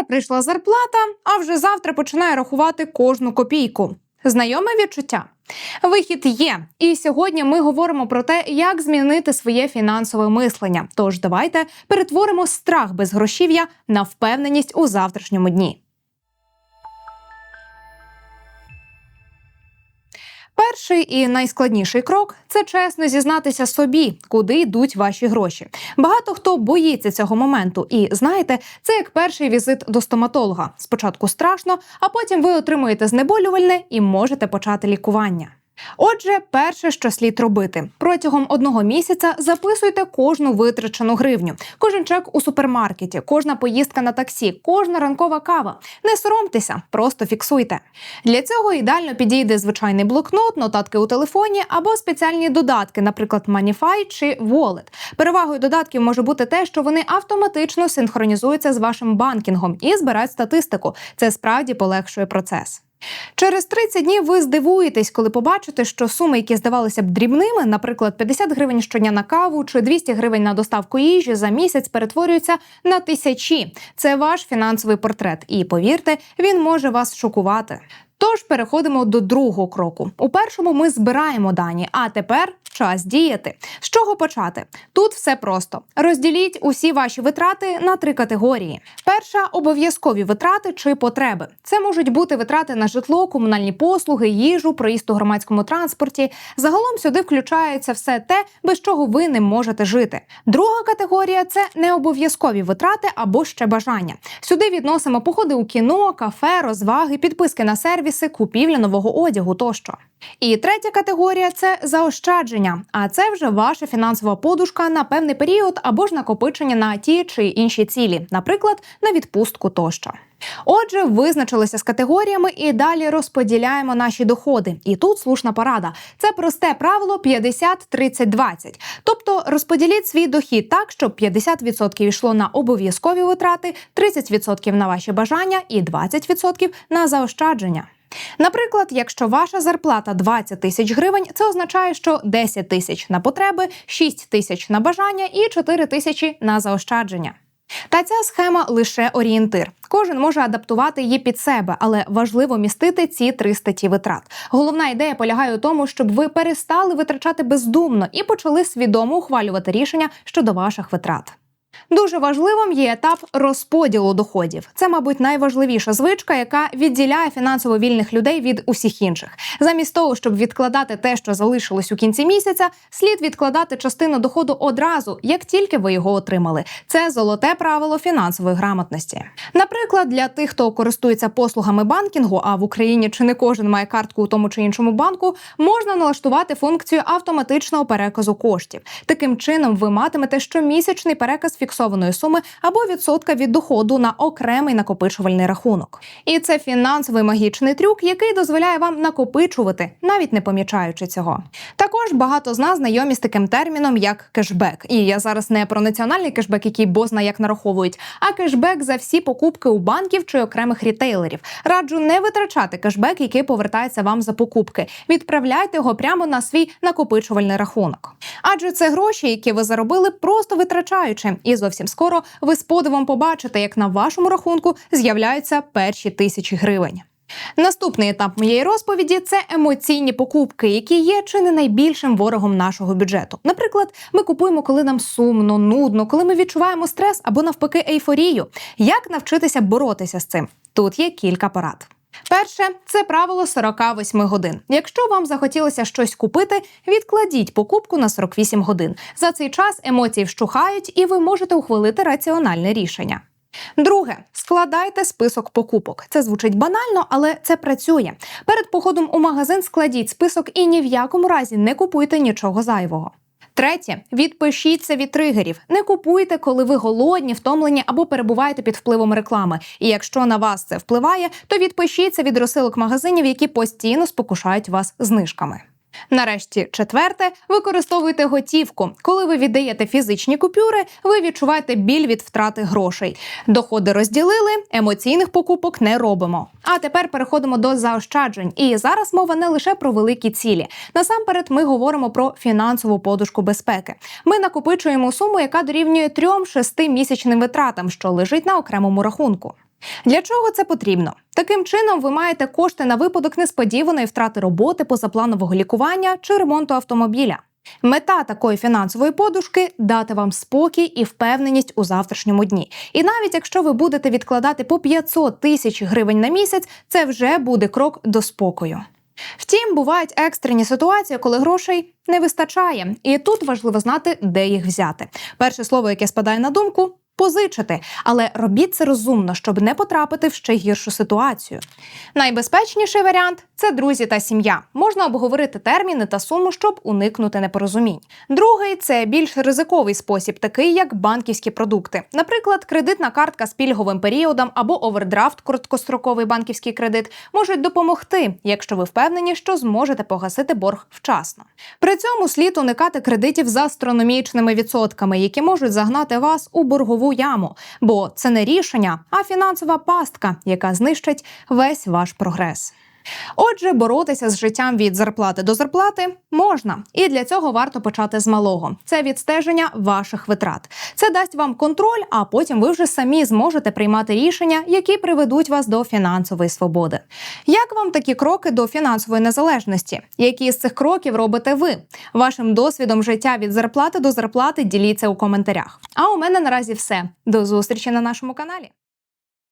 Вчора прийшла зарплата, а вже завтра починає рахувати кожну копійку. Знайоме відчуття. Вихід є, і сьогодні ми говоримо про те, як змінити своє фінансове мислення. Тож давайте перетворимо страх без грошів'я на впевненість у завтрашньому дні. Перший і найскладніший крок це чесно зізнатися собі, куди йдуть ваші гроші. Багато хто боїться цього моменту, і знаєте, це як перший візит до стоматолога. Спочатку страшно, а потім ви отримуєте знеболювальне і можете почати лікування. Отже, перше, що слід робити, протягом одного місяця записуйте кожну витрачену гривню, кожен чек у супермаркеті, кожна поїздка на таксі, кожна ранкова кава. Не соромтеся, просто фіксуйте. Для цього ідеально підійде звичайний блокнот, нотатки у телефоні або спеціальні додатки, наприклад, Manify чи Wallet. Перевагою додатків може бути те, що вони автоматично синхронізуються з вашим банкінгом і збирають статистику. Це справді полегшує процес. Через 30 днів ви здивуєтесь, коли побачите, що суми, які здавалися б дрібними, наприклад, 50 гривень щодня на каву чи 200 гривень на доставку їжі за місяць перетворюються на тисячі. Це ваш фінансовий портрет, і повірте, він може вас шокувати. Тож переходимо до другого кроку. У першому ми збираємо дані, а тепер час діяти. З чого почати? Тут все просто: розділіть усі ваші витрати на три категорії: перша обов'язкові витрати чи потреби. Це можуть бути витрати на житло, комунальні послуги, їжу, проїзд у громадському транспорті. Загалом сюди включається все те, без чого ви не можете жити. Друга категорія це необов'язкові витрати або ще бажання. Сюди відносимо походи у кіно, кафе, розваги, підписки на сервіси, купівля нового одягу тощо. І третя категорія це заощадження. А це вже ваша фінансова подушка на певний період або ж накопичення на ті чи інші цілі, наприклад, на відпустку тощо. Отже, визначилися з категоріями і далі розподіляємо наші доходи. І тут слушна порада. Це просте правило 50-30-20. Тобто розподіліть свій дохід так, щоб 50% йшло на обов'язкові витрати, 30% на ваші бажання і 20% на заощадження. Наприклад, якщо ваша зарплата 20 тисяч гривень, це означає, що 10 тисяч на потреби, 6 тисяч на бажання і 4 тисячі на заощадження. Та ця схема лише орієнтир. Кожен може адаптувати її під себе, але важливо містити ці три статті витрат. Головна ідея полягає у тому, щоб ви перестали витрачати бездумно і почали свідомо ухвалювати рішення щодо ваших витрат. Дуже важливим є етап розподілу доходів. Це, мабуть, найважливіша звичка, яка відділяє фінансово вільних людей від усіх інших. Замість того, щоб відкладати те, що залишилось у кінці місяця, слід відкладати частину доходу одразу, як тільки ви його отримали. Це золоте правило фінансової грамотності. Наприклад, для тих, хто користується послугами банкінгу, а в Україні чи не кожен має картку у тому чи іншому банку, можна налаштувати функцію автоматичного переказу коштів. Таким чином, ви матимете щомісячний переказ фіксованої суми або відсотка від доходу на окремий накопичувальний рахунок. І це фінансовий магічний трюк, який дозволяє вам накопичувати, навіть не помічаючи цього. Також багато з нас знайомі з таким терміном, як кешбек. І я зараз не про національний кешбек, який бозна як нараховують, а кешбек за всі покупки у банків чи окремих рітейлерів. Раджу не витрачати кешбек, який повертається вам за покупки. Відправляйте його прямо на свій накопичувальний рахунок. Адже це гроші, які ви заробили, просто витрачаючи. І зовсім скоро ви з подивом побачите, як на вашому рахунку з'являються перші тисячі гривень. Наступний етап моєї розповіді це емоційні покупки, які є чи не найбільшим ворогом нашого бюджету. Наприклад, ми купуємо, коли нам сумно, нудно, коли ми відчуваємо стрес або навпаки ейфорію. Як навчитися боротися з цим? Тут є кілька порад. Перше це правило 48 годин. Якщо вам захотілося щось купити, відкладіть покупку на 48 годин. За цей час емоції вщухають, і ви можете ухвалити раціональне рішення. Друге, складайте список покупок. Це звучить банально, але це працює. Перед походом у магазин складіть список і ні в якому разі не купуйте нічого зайвого. Третє, відпишіться від тригерів. Не купуйте, коли ви голодні, втомлені або перебуваєте під впливом реклами. І якщо на вас це впливає, то відпишіться від розсилок магазинів, які постійно спокушають вас знижками. Нарешті, четверте, використовуйте готівку. Коли ви віддаєте фізичні купюри, ви відчуваєте біль від втрати грошей. Доходи розділили, емоційних покупок не робимо. А тепер переходимо до заощаджень. І зараз мова не лише про великі цілі. Насамперед, ми говоримо про фінансову подушку безпеки. Ми накопичуємо суму, яка дорівнює 3-6 місячним витратам, що лежить на окремому рахунку. Для чого це потрібно? Таким чином, ви маєте кошти на випадок несподіваної втрати роботи, позапланового лікування чи ремонту автомобіля. Мета такої фінансової подушки дати вам спокій і впевненість у завтрашньому дні. І навіть якщо ви будете відкладати по 500 тисяч гривень на місяць, це вже буде крок до спокою. Втім, бувають екстрені ситуації, коли грошей не вистачає, і тут важливо знати, де їх взяти. Перше слово, яке спадає на думку. Позичити, але робіть це розумно, щоб не потрапити в ще гіршу ситуацію. Найбезпечніший варіант це друзі та сім'я. Можна обговорити терміни та суму, щоб уникнути непорозумінь. Другий це більш ризиковий спосіб, такий як банківські продукти, наприклад, кредитна картка з пільговим періодом або овердрафт, короткостроковий банківський кредит, можуть допомогти, якщо ви впевнені, що зможете погасити борг вчасно. При цьому слід уникати кредитів з астрономічними відсотками, які можуть загнати вас у боргову яму, бо це не рішення, а фінансова пастка, яка знищить весь ваш прогрес. Отже, боротися з життям від зарплати до зарплати можна, і для цього варто почати з малого. Це відстеження ваших витрат. Це дасть вам контроль, а потім ви вже самі зможете приймати рішення, які приведуть вас до фінансової свободи. Як вам такі кроки до фінансової незалежності? Які з цих кроків робите ви? Вашим досвідом життя від зарплати до зарплати діліться у коментарях. А у мене наразі все. До зустрічі на нашому каналі.